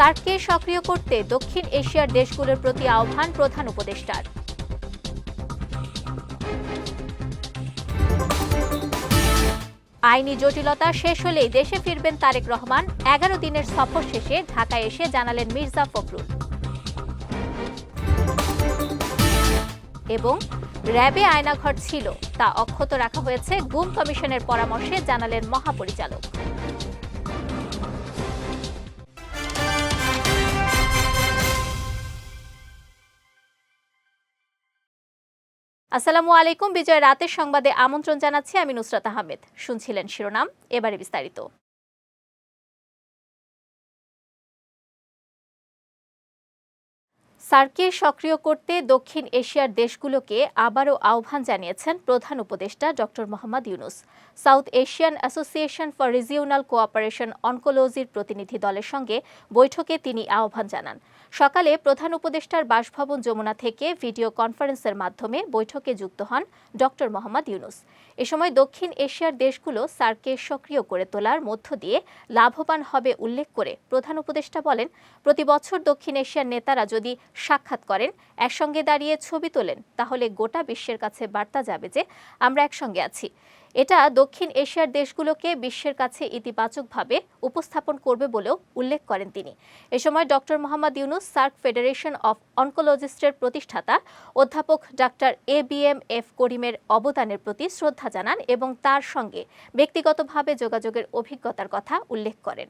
সার্ককে সক্রিয় করতে দক্ষিণ এশিয়ার দেশগুলোর প্রতি আহ্বান প্রধান উপদেষ্টার। আইনি জটিলতা শেষ হলেই দেশে ফিরবেন তারেক রহমান। এগারো দিনের সফর শেষে ঢাকায় এসে জানালেন মির্জা ফখরুল। এবং র্যাবে আয়নাঘর ছিল, তা অক্ষত রাখা হয়েছে। গুম কমিশনের পরামর্শে জানালেন মহাপরিচালক। আসসালামু আলাইকুম বিজয় রাতের সংবাদে আমন্ত্রণ জানাচ্ছি আমি নুসরাত আহমেদ। শুনছিলেন শিরোনাম এবারে বিস্তারিত। সার্ককে সক্রিয় করতে দক্ষিণ এশিয়ার দেশগুলোকে আবারও আহ্বান জানিয়েছেন প্রধান উপদেষ্টা doctor Muhammad Yunus. South Asian Association for Regional Cooperation অনকোলজির প্রতিনিধি দলের সঙ্গে বৈঠকে তিনি আহ্বান জানান। সকালে প্রধান উপদেষ্টার বাসভবন যমুনা থেকে ভিডিও কনফারেন্সের মাধ্যমে বৈঠকে যুক্ত হন ডক্টর মোহাম্মদ ইউনুস। এ সময় দক্ষিণ এশিয়ার দেশগুলো সার্ককে সক্রিয় করে তোলার মধ্য দিয়ে লাভবান হবে উল্লেখ করে প্রধান উপদেষ্টা বলেন, প্রতি বছর দক্ষিণ এশিয়ার নেতারা যদি সাক্ষাৎ করেন, একসঙ্গে দাঁড়িয়ে ছবি তোলেন, তাহলে গোটা বিশ্বের কাছে বার্তা যাবে যে আমরা একসঙ্গে আছি। এটা দক্ষিণ এশিয়ার দেশগুলোকে বিশ্বের কাছে ইতিবাচকভাবে উপস্থাপন করবে বলেও উল্লেখ করেন তিনি। এ সময় doctor Muhammad Yunus SAARC Federation of অনকোলজিস্টের প্রতিষ্ঠাতা, অধ্যাপক doctor A B M F করিমের অবদানের প্রতি শ্রদ্ধা জানান এবং তার সঙ্গে ব্যক্তিগতভাবে যোগাযোগের অভিজ্ঞতার কথা উল্লেখ করেন।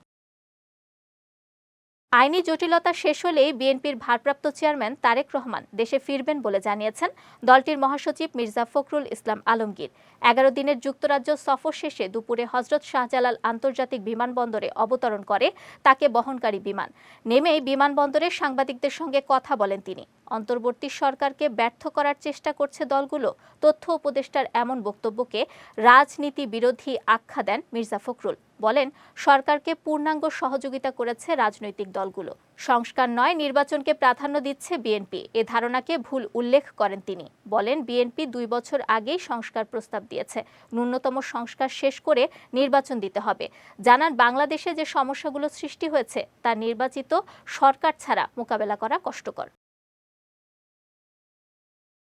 আইনি জটিলতা শেষ হলেই বিএনপির ভারপ্রাপ্ত চেয়ারম্যান তারেক রহমান দেশে ফিরবেন বলে জানিয়েছেন দলটির মহাসচিব মির্জা ফখরুল ইসলাম আলমগীর। এগারো দিনের যুক্তরাজ্য সফর শেষে দুপুরে হজরত শাহজালাল আন্তর্জাতিক বিমানবন্দরে অবতরণ করে তাকে বহনকারী বিমান। নেমেই বিমানবন্দরে সাংবাদিকদের সঙ্গে কথা বলেন তিনি। অন্তর্বর্তী সরকারকে ব্যর্থ করার চেষ্টা করছে দলগুলো, তথ্য উপদেষ্টার এমন বক্তব্যকে রাজনীতি বিরোধী আখ্যা দেন মির্জা ফখরুল। বলেন, সরকারকে পূর্ণাঙ্গ সহযোগিতা করেছে রাজনৈতিক দলগুলো। সংস্কার নয়, নির্বাচনকে প্রাধান্য দিচ্ছে বিএনপি। এ ধারণাকে ভুল উল্লেখ করেন তিনি। বলেন, বিএনপি দুই বছর আগেই সংস্কার প্রস্তাব দিয়েছে। ন্যূনতম সংস্কার শেষ করে নির্বাচন দিতে হবে। জানান, বাংলাদেশে যে সমস্যাগুলো সৃষ্টি হয়েছে, তা নির্বাচিত সরকার ছাড়া মোকাবেলা করা কষ্টকর।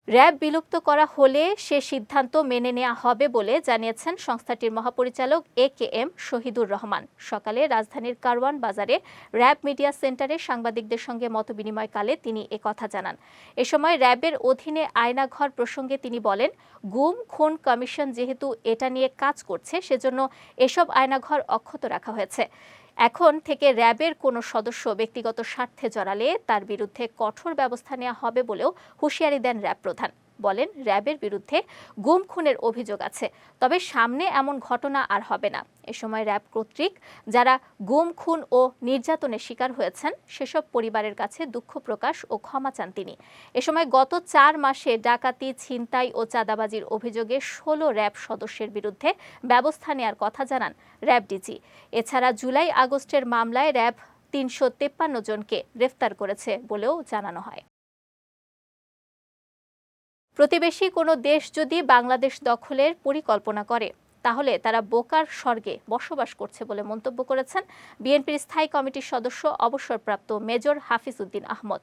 র্যাব বিলুপ্ত করা হলে সে সিদ্ধান্ত মেনে নেওয়া হবে বলে জানিয়েছেন সংস্থাটির মহাপরিচালক A K M Shahidur Rahman. সকালে রাজধানীর কারওয়ান বাজারে র্যাব মিডিয়া সেন্টারে সাংবাদিকদের সঙ্গে মতবিনিময়কালে তিনি কথা জানান। এ সময় র্যাবের অধীনে আয়নাঘর প্রসঙ্গে তিনি বলেন, গুম, খুন, কমিশন যেহেতু এটা নিয়ে কাজ করছে, সেজন্য এসব আয়নাঘর অক্ষত রাখা হয়েছে। এখন থেকে র্যাবের কোনো সদস্য ব্যক্তিগত স্বার্থে জড়ালে তার বিরুদ্ধে কঠোর ব্যবস্থা নেওয়া হবে বলেও হুঁশিয়ারি দেন র্যাব প্রধান। বলেন, র্যাবের বিরুদ্ধে গুম খুনের অভিযোগ আছে। তবে সামনে এমন ঘটনা আর হবে না। এ সময় র্যাব কর্তৃক যারা গুম, খুন ও নির্যাতনের শিকার হয়েছেন, সেসব পরিবারের কাছে দুঃখ প্রকাশ ও ক্ষমা চান তিনি। এ সময় গত চার মাসে ডাকাতি, ছিনতাই ও চাঁদাবাজির অভিযোগে ষোলো র্যাব সদস্যের বিরুদ্ধে ব্যবস্থা নেওয়ার কথা জানান র্যাব ডিজি। এছাড়া জুলাই আগস্টের মামলায় র্যাব তিনশো তেপ্পান্ন জনকে গ্রেফতার করেছে বলেও জানানো হয়। প্রতিবেশী কোনো দেশ যদি বাংলাদেশ দখলের পরিকল্পনা করে, তাহলে তারা বোকার স্বর্গে বসবাস করছে বলে মন্তব্য করেছেন বিএনপির স্থায়ী কমিটির সদস্য অবসরপ্রাপ্ত মেজর হাফিজ উদ্দিন আহমদ।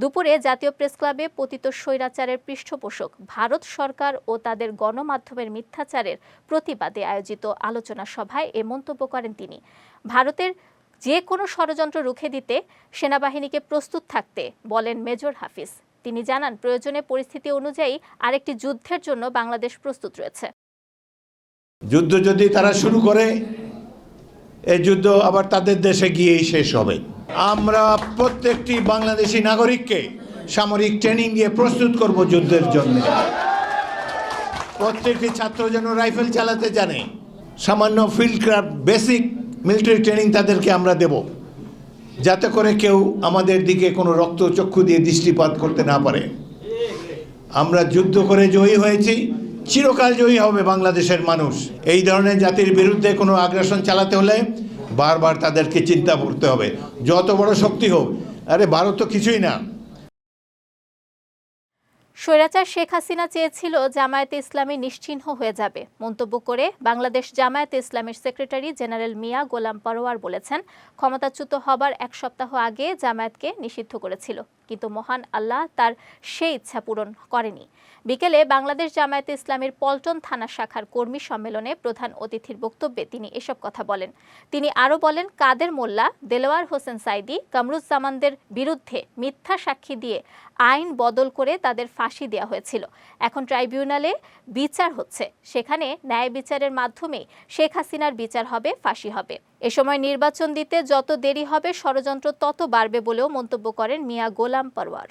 দুপুরে জাতীয় প্রেস ক্লাবে পতিত স্বৈরাচারের পৃষ্ঠপোষক ভারত সরকার ও তাদের গণমাধ্যমের মিথ্যাচারের প্রতিবাদে আয়োজিত আলোচনা সভায় এ মন্তব্য করেন তিনি। ভারতের যে কোনো ষড়যন্ত্র রুখে দিতে সেনাবাহিনীকে প্রস্তুত থাকতে বলেন মেজর হাফিজ। তিনি জানান প্রয়োজনে পরিস্থিতি অনুযায়ী আরেকটি যুদ্ধের জন্য বাংলাদেশ প্রস্তুত রয়েছে। যুদ্ধ যদি তারা শুরু করে, এই যুদ্ধ আবার তাদের দেশে গিয়েই শেষ হবে। আমরা প্রত্যেকটি বাংলাদেশি নাগরিককে সামরিক ট্রেনিং দিয়ে প্রস্তুত করব যুদ্ধের জন্য। প্রত্যেকটি ছাত্র যেন রাইফেল চালাতে জানে, সামান্য field craft, basic military training তাদেরকে আমরা দেব। যাতে করে কেউ আমাদের দিকে কোনো রক্ত চক্ষু দিয়ে দৃষ্টিপাত করতে না পারে। আমরা যুদ্ধ করে জয়ী হয়েছি, চিরকাল জয়ী হবে বাংলাদেশের মানুষ। এই ধরনের জাতির বিরুদ্ধে কোনো আগ্রাসন চালাতে হলে বারবার তাদেরকে চিন্তা করতে হবে। যত বড় শক্তি হোক, আরে ভারত তো কিছুই না। স্বৈরাচার শেখ হাসিনা চেয়েছিল জামায়াতে ইসলামী নিশ্চিহ্ন হয়ে যাবে। মন্তব্য করে বাংলাদেশ জামায়াতে ইসলামের সেক্রেটারি জেনারেল মিয়া গোলাম পরোয়ার বলেছেন, ক্ষমতাচ্যুত হবার এক সপ্তাহ আগে জামায়াতকে নিষিদ্ধ করেছিল। কিন্তু মহান আল্লাহ তার সেই ইচ্ছা পূরণ করেনি। বিকেলে বাংলাদেশ জামায়াতে ইসলামের পল্টন থানা শাখার কর্মী সম্মেলনে প্রধান অতিথির বক্তব্যে তিনি এসব কথা বলেন। তিনি আরও বলেন, কাদের মোল্লা, দেলোয়ার হোসেন সাইদি, কামরুজ্জামানদের বিরুদ্ধে মিথ্যা সাক্ষী দিয়ে আইন বদল করে তাদের ফাঁসি দেওয়া হয়েছিল। এখন ট্রাইব্যুনালে বিচার হচ্ছে। সেখানে ন্যায় বিচারের মাধ্যমে শেখ হাসিনার বিচার হবে, ফাঁসি হবে। এ সময় নির্বাচন দিতে যত দেরি হবে, ষড়যন্ত্র তত বাড়বে বলেও মন্তব্য করেন মিয়া গোলাম পরওয়ার।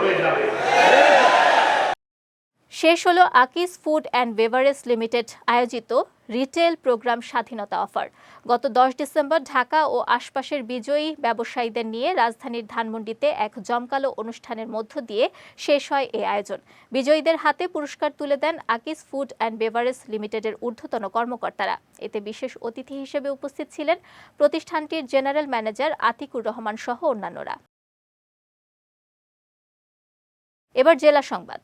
শেষ হলো Akij food and beverage limited আয়োজিত রিটেল প্রোগ্রাম স্বাধীনতা অফার। গত দশ ডিসেম্বর ঢাকা ও আশপাশের বিজয়ী ব্যবসায়ীদের নিয়ে রাজধানীর ধানমন্ডিতে এক জমকালো অনুষ্ঠানের মধ্য দিয়ে শেষ হয় এই আয়োজন। বিজয়ীদের হাতে পুরস্কার তুলে দেন আকিস ফুড অ্যান্ড বেভারেজ লিমিটেডের ঊর্ধ্বতন কর্মকর্তারা। এতে বিশেষ অতিথি হিসেবে উপস্থিত ছিলেন প্রতিষ্ঠানটির জেনারেল ম্যানেজার আতিকুর রহমান সহ অন্যান্যরা। এবার জেলা সংবাদ।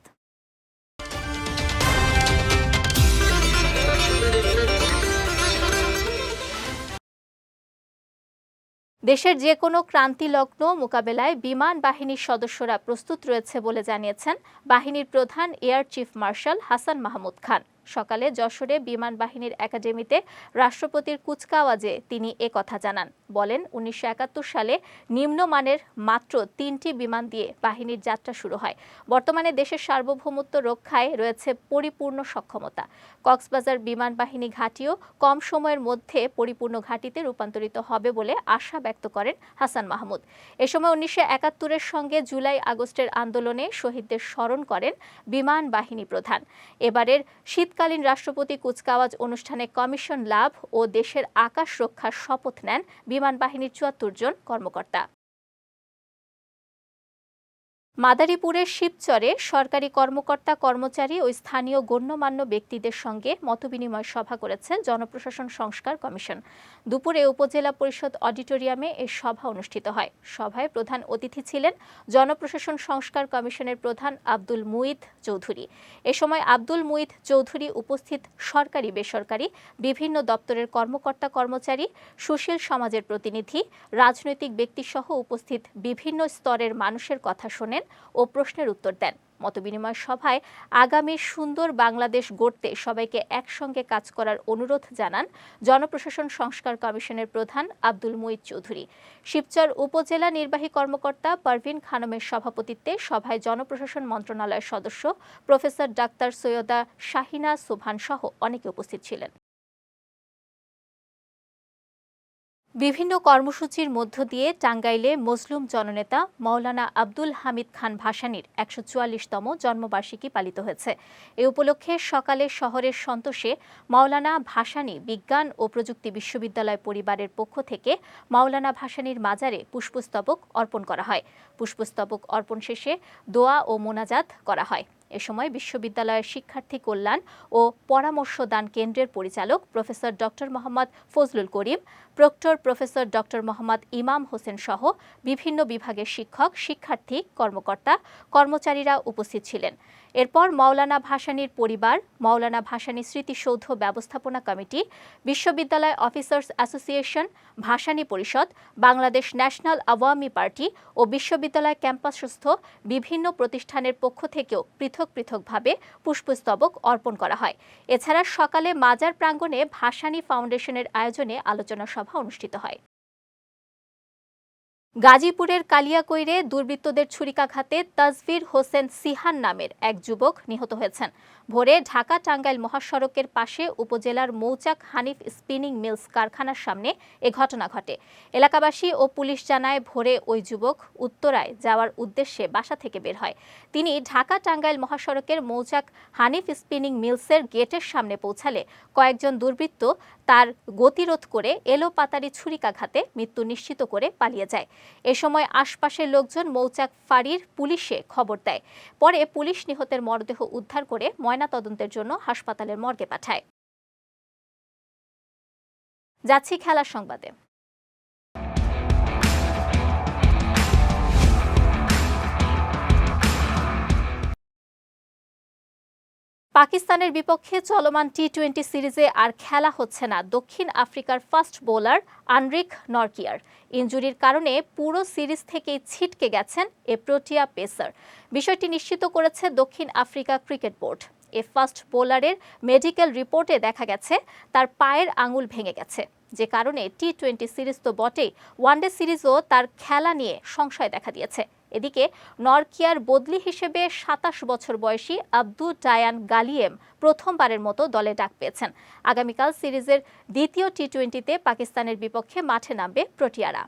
দেশের যে কোনো ক্রান্তি লগ্ন মোকাবেলায় বিমান বাহিনীর সদস্যরা প্রস্তুত রয়েছে বলে জানিয়েছেন বাহিনীর প্রধান air chief marshal Hasan Mahmud Khan. সকালে যশোরে বিমান বাহিনীর একাডেমিতে রাষ্ট্রপতির কুচকাওয়াজে তিনি এ কথা জানান। বলেন, উনিশশো একাত্তর সালে নিম্নমানের মাত্র তিনটি বিমান দিয়ে বাহিনীর যাত্রা শুরু হয়। বর্তমানে দেশের সার্বভৌমত্ব রক্ষায় রয়েছে পরিপূর্ণ সক্ষমতা। কক্সবাজার বিমান বাহিনী ঘাঁটিও কম সময়ের মধ্যে পরিপূর্ণ ঘাঁটিতে রূপান্তরিত হবে বলে আশা ব্যক্ত করেন হাসান মাহমুদ। এ সময় উনিশশো একাত্তরের সঙ্গে জুলাই আগস্টের আন্দোলনে শহীদদের স্মরণ করেন বিমান বাহিনী প্রধান। এবারের শীতকালীন রাষ্ট্রপতি কুচকাওয়াজ অনুষ্ঠানে কমিশন লাভ ও দেশের আকাশ রক্ষার শপথ নেন বিমান বাহিনীর চুয়াত্তর জন কর্মকর্তা। মাদারীপুরের শিবচরে সরকারি কর্মকর্তা, কর্মচারী ও স্থানীয় গণ্যমান্য ব্যক্তিদের সঙ্গে মতবিনিময় সভা করেছে জনপ্রশাসন সংস্কার কমিশন। দুপুরে উপজেলা পরিষদ অডিটোরিয়ামে এ সভা অনুষ্ঠিত হয়। সভায় প্রধান অতিথি ছিলেন জনপ্রশাসন সংস্কার কমিশনের প্রধান আব্দুল মুইদ চৌধুরী। এ সময় আব্দুল মুইদ চৌধুরী উপস্থিত সরকারি, বেসরকারি, বিভিন্ন দপ্তরের কর্মকর্তা, কর্মচারী, সুশীল সমাজের প্রতিনিধি, রাজনৈতিক ব্যক্তিসহ উপস্থিত বিভিন্ন স্তরের মানুষের কথা শোনেন ও প্রশ্নের উত্তর দেন। মতবিনিময় সভায় আগামী সুন্দর বাংলাদেশ গড়তে সবাইকে একসঙ্গে কাজ করার অনুরোধ জানান জনপ্রশাসন সংস্কার কমিশনের প্রধান আব্দুল মুইদ চৌধুরী। শিবচর উপজেলা নির্বাহী কর্মকর্তা পারভিন খানমের সভাপতিত্বে সভায় জনপ্রশাসন মন্ত্রণালয়ের সদস্য প্রফেসর ডাক্তার সৈয়দা শাহিনা সুভান সহ অনেকে উপস্থিত ছিলেন। বিভিন্ন কর্মসূচির মধ্য দিয়ে টাঙ্গাইলে মজলুম জননেতা মাওলানা আব্দুল হামিদ খান ভাসানীর একশো চুয়াল্লিশতম জন্মবার্ষিকী পালিত হয়েছে। এ উপলক্ষে সকালে শহরের সন্তোষে মাওলানা ভাসানী বিজ্ঞান ও প্রযুক্তি বিশ্ববিদ্যালয় পরিবারের পক্ষ থেকে মাওলানা ভাসানীর মাজারে পুষ্পস্তবক অর্পণ করা হয়। পুষ্পস্তবক অর্পণ শেষে দোয়া ও মোনাজাত করা হয়। এ সময় বিশ্ববিদ্যালয়ের শিক্ষার্থী কল্যাণ ও পরামর্শ দান কেন্দ্রের পরিচালক professor doctor Mohammad Fazlul Karim, proctor professor doctor Mohammad Imam Hossain সহ বিভিন্ন বিভাগের শিক্ষক, শিক্ষার্থী, কর্মকর্তা, কর্মচারীরা উপস্থিত ছিলেন। এরপর মাওলানা ভাসানীর পরিবার, মাওলানা ভাসানী স্মৃতিসৌধ ব্যবস্থাপনা কমিটি, বিশ্ববিদ্যালয় অফিসার্স অ্যাসোসিয়েশন, ভাসানী পরিষদ, বাংলাদেশ ন্যাশনাল আওয়ামী পার্টি ও বিশ্ববিদ্যালয় ক্যাম্পাসস্থ বিভিন্ন প্রতিষ্ঠানের পক্ষ থেকেও পৃথক পৃথকভাবে পুষ্পস্তবক অর্পণ করা হয়। এছাড়া সকালে মাজার প্রাঙ্গণে ভাসানী ফাউন্ডেশনের আয়োজনে আলোচনা সভা অনুষ্ঠিত হয়। গাজীপুরের কালিয়াকৈরে দুর্বৃত্তদের ছুরিকাঘাতে তাজভির হোসেন সিহান নামের এক যুবক নিহত হয়েছেন। ভোরে ঢাকা টাঙ্গাইল মহাসড়কের পাশে উপজেলার মৌচাক হানিফ স্পিনিং মিলস কারখানার সামনে এ ঘটনা ঘটে। এলাকাবাসী ও পুলিশ জানায় ভোরে ওই যুবক উত্তরায় যাওয়ার উদ্দেশ্যে বাসা থেকে বের হয়। তিনি ঢাকা টাঙ্গাইল মহাসড়কের মৌচাক হানিফ স্পিনিং মিলসের গেটের সামনে পৌঁছালে কয়েকজন দুর্বৃত্ত তার গতিরোধ করে এলো পাতারি ছুরিকাঘাতে মৃত্যু নিশ্চিত করে পালিয়ে যায়। এ সময় আশপাশের লোকজন মৌচাক ফাঁড়ির পুলিশে খবর দেয়। পরে পুলিশ নিহতের মরদেহ উদ্ধার করে ময়নাতদন্তের জন্য হাসপাতালের মর্গে পাঠায়। যাচ্ছি খেলার সংবাদে। পাকিস্তানের বিপক্ষে চলমান টি টোয়েন্টি সিরিজে আর খেলা হচ্ছে না দক্ষিণ আফ্রিকার ফাস্ট বোলার আনরিক নরকিয়ার। ইনজুরির কারণে পুরো সিরিজ থেকেই ছিটকে গেছেন এ প্রোটিয়া পেসার। বিষয়টি নিশ্চিত করেছে দক্ষিণ আফ্রিকা ক্রিকেট বোর্ড। এ ফাস্ট বোলারের মেডিকেল রিপোর্টে দেখা গেছে, তার পায়ের আঙুল ভেঙে গেছে। যে কারণে টি টোয়েন্টি সিরিজ তো বটেই, ওয়ানডে সিরিজও তার খেলা নিয়ে সংশয় দেখা দিয়েছে। এদিকে নরকিয়ার বদলি হিসেবে সাতাশ বছর বয়সী আব্দু ডায়ান গালিয়েম প্রথমবারের মতো দলে ডাক পেয়েছেন। আগামীকাল সিরিজের দ্বিতীয় টি টোয়েন্টিতে পাকিস্তানের বিপক্ষে মাঠে নামবে প্রোটিয়ারা।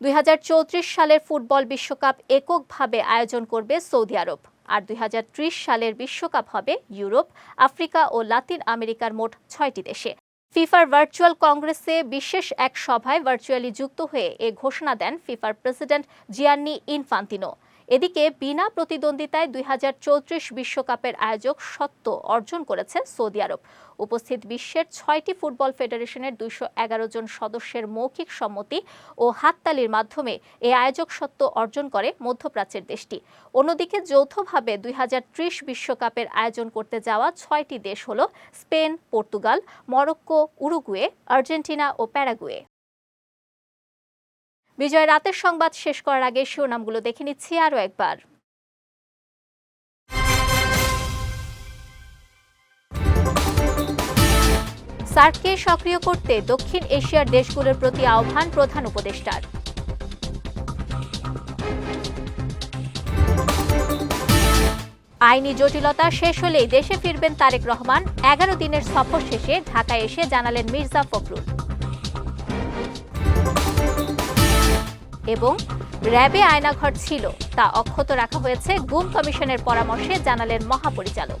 দুই হাজার চৌত্রিশ সালের ফুটবল বিশ্বকাপ এককভাবে আয়োজন করবে সৌদি আরব, আর দুই হাজার ত্রিশ সালের বিশ্বকাপ হবে ইউরোপ, আফ্রিকা ও লাতিন আমেরিকার মোট ছয়টি দেশে। ফিফার ভার্চুয়াল কংগ্রেসে বিশেষ এক সভায় ভার্চুয়ালি যুক্ত হয়ে এ ঘোষণা দেন ফিফার প্রেসিডেন্ট জিয়ান্নি ইনফান্তিনো। এদিকে বিনা প্রতিদ্বন্দ্বিতায় দুই বিশ্বকাপের আয়োজক সত্ত্ব অর্জন করেছে সৌদি আরব। উপস্থিত বিশ্বের ছয়টি ফুটবল ফেডারেশনের দুইশো এগারো জন সদস্যের মৌখিক সম্মতি ও হাততালির মাধ্যমে এ আয়োজক সত্ত্ব অর্জন করে মধ্যপ্রাচ্যের দেশটি। অন্যদিকে যৌথভাবে দুই বিশ্বকাপের আয়োজন করতে যাওয়া ছয়টি দেশ হল Spain, Portugal, Morocco, Uruguay, Argentina ও প্যারাগুয়ে। বিজয় রাতের সংবাদ শেষ করার আগে শিরোনামগুলো দেখে নিচ্ছি আরও একবার। সার্ককে সক্রিয় করতে দক্ষিণ এশিয়ার দেশগুলোর প্রতি আহ্বান প্রধান উপদেষ্টার। আইনি জটিলতা শেষ হলেই দেশে ফিরবেন তারেক রহমান। এগারো দিনের সফর শেষে ঢাকায় এসে জানালেন মির্জা ফখরুল। এবং র্যাবে আয়নাঘর ছিল তা অক্ষত রাখা হয়েছে গুম কমিশনের পরামর্শে জানালেন মহাপরিচালক।